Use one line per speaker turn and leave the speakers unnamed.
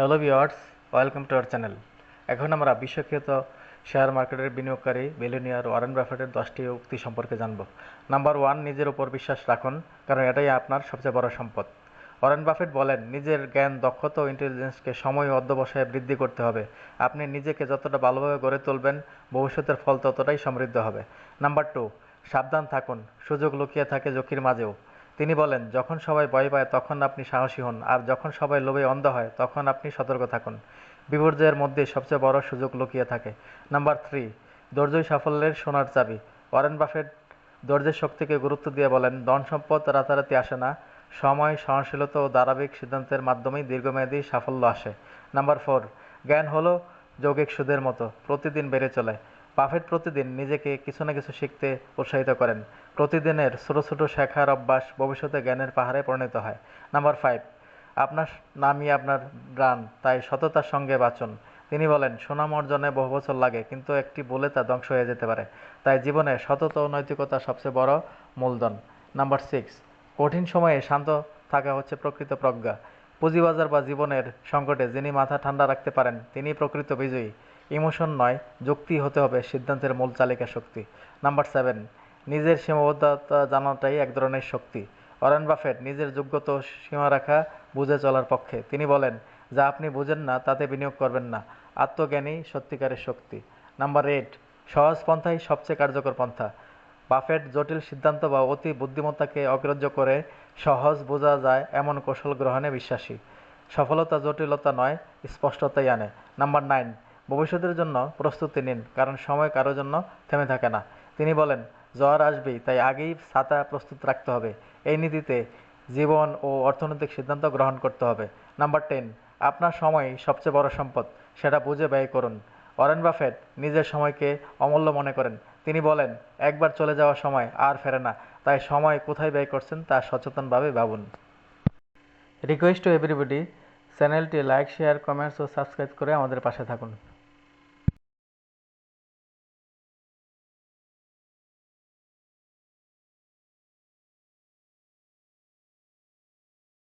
Hello viewers welcome to our channel এখন আমরা বিশ্বখ্যাত শেয়ার মার্কেটের বিনিয়োগকারী বিলিয়নিয়ার ওয়ারেন বাফেটের দশটি উক্তি সম্পর্কে জানব। নাম্বার ওয়ান নিজের উপর বিশ্বাস রাখুন, কারণ এটাই আপনার সবচেয়ে বড় সম্পদ। ওয়ারেন বাফেট বলেন, নিজের জ্ঞান, দক্ষতা ও ইন্টেলিজেন্সকে সময় অধ্যবসায়ে বৃদ্ধি করতে হবে। আপনি নিজেকে যতটা ভালোভাবে গড়ে তুলবেন, ভবিষ্যতের ফল ততটাই সমৃদ্ধ হবে। নাম্বার টু সাবধান থাকুন, সুযোগ লুকিয়ে থাকে ঝুঁকির মাঝেও। তিনি বলেন, যখন সবাই ভয় পায়, তখন আপনি সাহসী হন, আর যখন সবাই লোভে অন্ধ হয়, তখন আপনি সতর্ক থাকুন। বিপর্যয়ের মধ্যে সবচেয়ে বড় সুযোগ লুকিয়ে থাকে। নাম্বার থ্রি, ধৈর্যই সাফল্যের সোনার চাবি। ওয়ারেন বাফেট ধৈর্যের শক্তিকে গুরুত্ব দিয়ে বলেন, ধন সম্পদ রাতারাতি আসে না, সময়, সহনশীলতা ও ধারাবাহিক সিদ্ধান্তের মাধ্যমেই দীর্ঘমেয়াদী সাফল্য আসে। নাম্বার ফোর, জ্ঞান হলো যৌগিক সুদের মতো, প্রতিদিন বেড়ে চলে। বাফেট প্রতিদিন নিজেকে কিছু না কিছু শিখতে উৎসাহিত করেন। প্রতিদিনের ছোটো ছোটো শেখার অভ্যাস ভবিষ্যতে জ্ঞানের পাহাড়ে পরিণত হয়। নাম্বার ফাইভ, আপনার নামই আপনার ব্রান তাই সততার সঙ্গে বাঁচুন। তিনি বলেন, সুনাম অর্জনে বহু বছর লাগে, কিন্তু একটি বলে তা ধ্বংস হয়ে যেতে পারে। তাই জীবনে সততা নৈতিকতা সবচেয়ে বড় মূলধন। নাম্বার সিক্স, কঠিন সময়ে শান্ত থাকা হচ্ছে প্রকৃত প্রজ্ঞা। পুঁজিবাজার বা জীবনের সংকটে যিনি মাথা ঠান্ডা রাখতে পারেন তিনি প্রকৃত বিজয়ী। ইমোশন নয়, যুক্তি হতে হবে সিদ্ধান্তের মূল চালিকা শক্তি। নাম্বার সেভেন, নিজের সীমাবদ্ধতা জানাটাই এক ধরনের শক্তি। অরেন বাফেট নিজের যোগ্যতা সীমারেখা বুঝে চলার পক্ষে। তিনি বলেন, যা আপনি বুঝেন না, তাতে বিনিয়োগ করবেন না। আত্মজ্ঞানী সত্যিকারের শক্তি। নাম্বার এইট, সহজ পন্থাই সবচেয়ে কার্যকর পন্থা। বাফেট জটিল সিদ্ধান্ত বা অতি বুদ্ধিমত্তাকে অগ্রাহ্য করে সহজ বোঝা যায় এমন কৌশল গ্রহণে বিশ্বাসী। সফলতা জটিলতা নয়, স্পষ্টতাই আনে। নাম্বার নাইন ভবিষ্যতের জন্য প্রস্তুতি নিন, কারণ সময় কারোর জন্য থেমে থাকে না। তিনি বলেন, জ্বর আসবেই, তাই আগেই ছাতা প্রস্তুত রাখতে হবে। এই নীতিতে জীবন ও অর্থনৈতিক সিদ্ধান্ত গ্রহণ করতে হবে। নাম্বার টেন, আপনার সময় সবচেয়ে বড় সম্পদ, সেটা বুঝে ব্যয় করুন। ওয়ারেন বাফেট নিজের সময়কে অমূল্য মনে করেন। তিনি বলেন, একবার চলে যাওয়া সময় আর ফেরে না, তাই সময় কোথায় ব্যয় করছেন তা সচেতনভাবে ভাবুন। রিকোয়েস্ট টু এভরিবডি, চ্যানেলটি লাইক, শেয়ার, কমেন্টস ও সাবস্ক্রাইব করে আমাদের পাশে থাকুন।